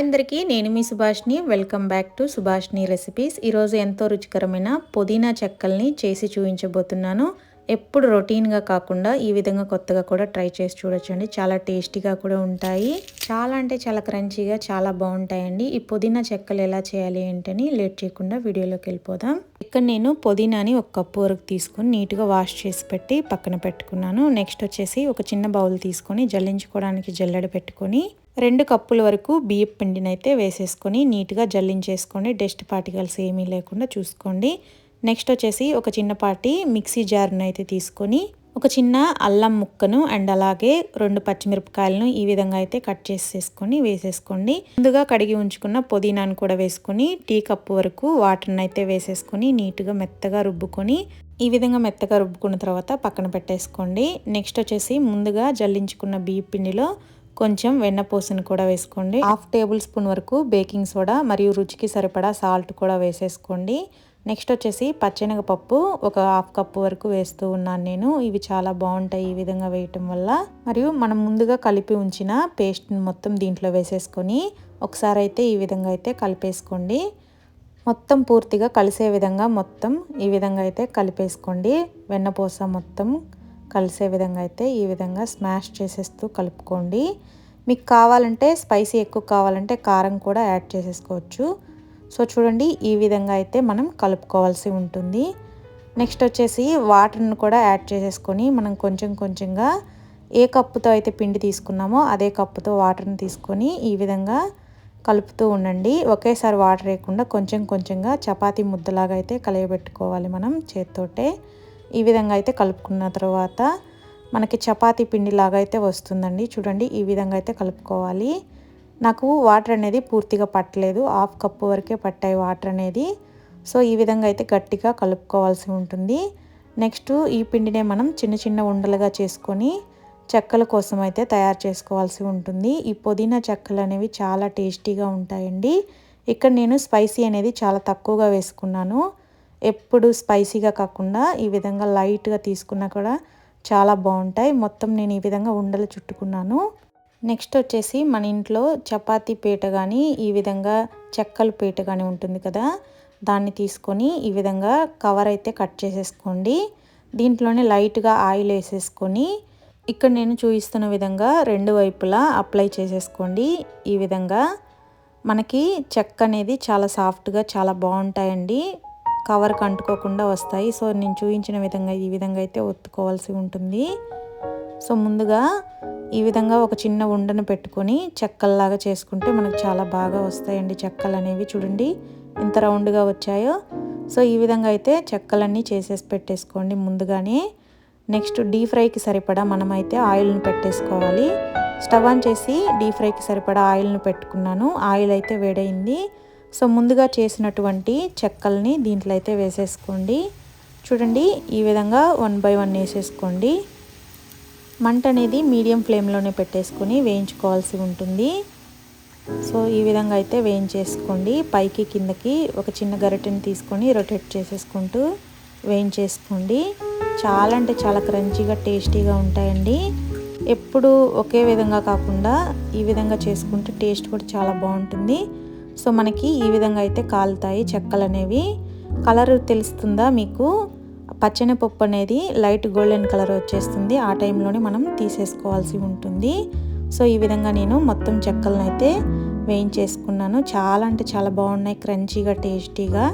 Hi అందరికీ నేను మీ Subhashini. Welcome back to Subhashini recipes. ఈరోజు ఎంతో రుచికరమైన పుదీనా చెక్కల్ని చేసి చూపించబోతున్నాను. ఎప్పుడు రొటీన్గా కాకుండా ఈ విధంగా కొత్తగా కూడా ట్రై చేసి చూడొచ్చండి. చాలా టేస్టీగా కూడా ఉంటాయి. చాలా అంటే చాలా క్రంచీగా చాలా బాగుంటాయండి. ఈ పుదీనా చెక్కలు ఎలా చేయాలి ఏంటని లేట్ చేయకుండా వీడియోలోకి వెళ్ళిపోదాం. ఇక్కడ నేను పుదీనాని ఒక కప్పు వరకు తీసుకొని నీట్గా వాష్ చేసి పెట్టి పక్కన పెట్టుకున్నాను. నెక్స్ట్ వచ్చేసి ఒక చిన్న బౌల్ తీసుకొని జల్లించుకోవడానికి జల్లెడ పెట్టుకొని రెండు కప్పుల వరకు బియ్యం పిండినైతే వేసేసుకొని నీట్గా జల్లించేసుకోండి. డస్ట్ పార్టికల్స్ ఏమీ లేకుండా చూసుకోండి. నెక్స్ట్ వచ్చేసి ఒక చిన్నపాటి మిక్సీ జార్ను అయితే తీసుకొని ఒక చిన్న అల్లం ముక్కను అండ్ అలాగే రెండు పచ్చిమిరపకాయలను ఈ విధంగా అయితే కట్ చేసేసుకొని వేసేసుకోండి. ముందుగా కడిగి ఉంచుకున్న పుదీనాను కూడా వేసుకొని టీ కప్పు వరకు వాటర్ని అయితే వేసేసుకొని నీట్గా మెత్తగా రుబ్బుకొని ఈ విధంగా మెత్తగా రుబ్బుకున్న తర్వాత పక్కన పెట్టేసుకోండి. నెక్స్ట్ వచ్చేసి ముందుగా జల్లించుకున్న బియ్య పిండిలో కొంచెం వెన్నపూసను కూడా వేసుకోండి. హాఫ్ టేబుల్ స్పూన్ వరకు బేకింగ్ సోడా మరియు రుచికి సరిపడా సాల్ట్ కూడా వేసేసుకోండి. నెక్స్ట్ వచ్చేసి పచ్చెనగపప్పు ఒక హాఫ్ కప్పు వరకు వేస్తూ ఉన్నాను నేను. ఇవి చాలా బాగుంటాయి ఈ విధంగా వేయటం వల్ల. మరియు మనం ముందుగా కలిపి ఉంచిన పేస్ట్ని మొత్తం దీంట్లో వేసేసుకొని ఒకసారి అయితే ఈ విధంగా అయితే కలిపేసుకోండి. మొత్తం పూర్తిగా కలిసే విధంగా మొత్తం ఈ విధంగా అయితే కలిపేసుకోండి. వెన్నపూస మొత్తం కలిసే విధంగా అయితే ఈ విధంగా స్మాష్ చేసేస్తూ కలుపుకోండి. మీకు కావాలంటే స్పైసీ ఎక్కువ కావాలంటే కారం కూడా యాడ్ చేసేసుకోవచ్చు. సో చూడండి ఈ విధంగా అయితే మనం కలుపుకోవాల్సి ఉంటుంది. నెక్స్ట్ వచ్చేసి వాటర్ని కూడా యాడ్ చేసేసుకొని మనం కొంచెం కొంచెంగా ఏ కప్పుతో అయితే పిండి తీసుకున్నామో అదే కప్పుతో వాటర్ని తీసుకొని ఈ విధంగా కలుపుతూ ఉండండి. ఒకేసారి వాటర్ వేయకుండా కొంచెం కొంచెంగా చపాతీ ముద్దలాగా అయితే కలియబెట్టుకోవాలి మనం చేత్తోటే. ఈ విధంగా అయితే కలుపుకున్న తర్వాత మనకి చపాతీ పిండిలాగా అయితే వస్తుందండి. చూడండి ఈ విధంగా అయితే కలుపుకోవాలి. నాకు వాటర్ అనేది పూర్తిగా పట్టలేదు. హాఫ్ కప్పు వరకే పట్టాయి వాటర్ అనేది. సో ఈ విధంగా అయితే గట్టిగా కలుపుకోవాల్సి ఉంటుంది. నెక్స్ట్ ఈ పిండినే మనం చిన్న చిన్న ఉండలుగా చేసుకొని చెక్కల కోసం అయితే తయారు చేసుకోవాల్సి ఉంటుంది. ఈ పుదీనా చెక్కలు అనేవి చాలా టేస్టీగా ఉంటాయండి. ఇక్కడ నేను స్పైసీ అనేది చాలా తక్కువగా వేసుకున్నాను. ఎప్పుడు స్పైసీగా కాకుండా ఈ విధంగా లైట్గా తీసుకున్నా కూడా చాలా బాగుంటాయి. మొత్తం నేను ఈ విధంగా ఉండలు చుట్టుకున్నాను. నెక్స్ట్ వచ్చేసి మన ఇంట్లో చపాతీ పీట కానీ ఈ విధంగా చెక్కల పీట కానీ ఉంటుంది కదా దాన్ని తీసుకొని ఈ విధంగా కవర్ అయితే కట్ చేసేసుకోండి. దీంట్లోనే లైట్గా ఆయిల్ వేసేసుకొని ఇక్కడ నేను చూపిస్తున్న విధంగా రెండు వైపులా అప్లై చేసేసుకోండి. ఈ విధంగా మనకి చెక్క అనేది చాలా సాఫ్ట్గా చాలా బాగుంటాయండి. కవర్కి అంటుకోకుండా వస్తాయి. సో నేను చూపించిన విధంగా ఈ విధంగా అయితే ఒత్తుకోవాల్సి ఉంటుంది. సో ముందుగా ఈ విధంగా ఒక చిన్న ఉండను పెట్టుకొని చెక్కల్లాగా చేసుకుంటే మనకు చాలా బాగా వస్తాయండి చెక్కలు అనేవి చూడండి. ఎంత రౌండ్గా వచ్చాయో. సో ఈ విధంగా అయితే చెక్కలన్నీ చేసేసి పెట్టేసుకోండి ముందుగానే. నెక్స్ట్ డీప్ ఫ్రైకి సరిపడా మనమైతే ఆయిల్ని పెట్టేసుకోవాలి. స్టవ్ ఆన్ చేసి డీప్ ఫ్రైకి సరిపడా ఆయిల్ని పెట్టుకున్నాను. ఆయిల్ అయితే వేడైంది సో ముందుగా చేసినటువంటి చెక్కల్ని దీంట్లో అయితే వేసేసుకోండి. చూడండి ఈ విధంగా వన్ బై వన్ వేసేసుకోండి. మంట అనేది మీడియం ఫ్లేమ్లోనే పెట్టేసుకొని వేయించుకోవాల్సి ఉంటుంది. సో ఈ విధంగా అయితే వేయించేసుకోండి. పైకి కిందకి ఒక చిన్న గరిటెని తీసుకొని రొటేట్ చేసేసుకుంటూ వేయించేసుకోండి. చాలా అంటే చాలా క్రంచీగా టేస్టీగా ఉంటాయండి. ఎప్పుడు ఒకే విధంగా కాకుండా ఈ విధంగా చేసుకుంటే టేస్ట్ కూడా చాలా బాగుంటుంది. సో మనకి ఈ విధంగా అయితే కాలుతాయి చెక్కలు అనేవి కలర్ తెలుస్తుందా మీకు? పచ్చని పప్పు అనేది లైట్ గోల్డెన్ కలర్ వచ్చేస్తుంది. ఆ టైంలోనే మనం తీసేసుకోవాల్సి ఉంటుంది. సో ఈ విధంగా నేను మొత్తం చెక్కలను అయితే వేయించేసుకున్నాను. చాలా అంటే చాలా బాగున్నాయి క్రంచీగా టేస్టీగా.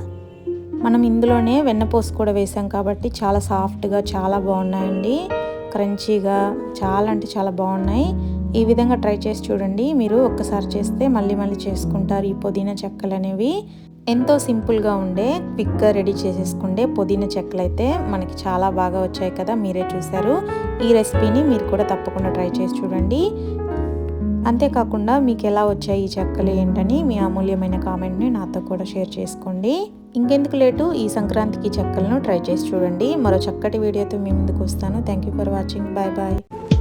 మనం ఇందులోనే వెన్నపోసు కూడా వేసాం కాబట్టి చాలా సాఫ్ట్గా చాలా బాగున్నాయండి. క్రంచీగా చాలా అంటే చాలా బాగున్నాయి. ఈ విధంగా ట్రై చేసి చూడండి. మీరు ఒక్కసారి చేస్తే మళ్ళీ మళ్ళీ చేసుకుంటారు ఈ పుదీనా చెక్కలు అనేవి. ఎంతో సింపుల్గా ఉండే క్విక్గా రెడీ చేసేసుకుండే పుదీనా చెక్కలు అయితే మనకి చాలా బాగా వచ్చాయి కదా మీరే చూశారు. ఈ రెసిపీని మీరు కూడా తప్పకుండా ట్రై చేసి చూడండి. అంతేకాకుండా మీకు ఎలా వచ్చాయి ఈ చెక్కలు ఏంటని మీ అమూల్యమైన కామెంట్ని నాతో కూడా షేర్ చేసుకోండి. ఇంకెందుకు లేటు ఈ సంక్రాంతికి చెక్కలను ట్రై చేసి చూడండి. మరో చక్కటి వీడియోతో మీ ముందుకు వస్తాను. Thank you for watching bye bye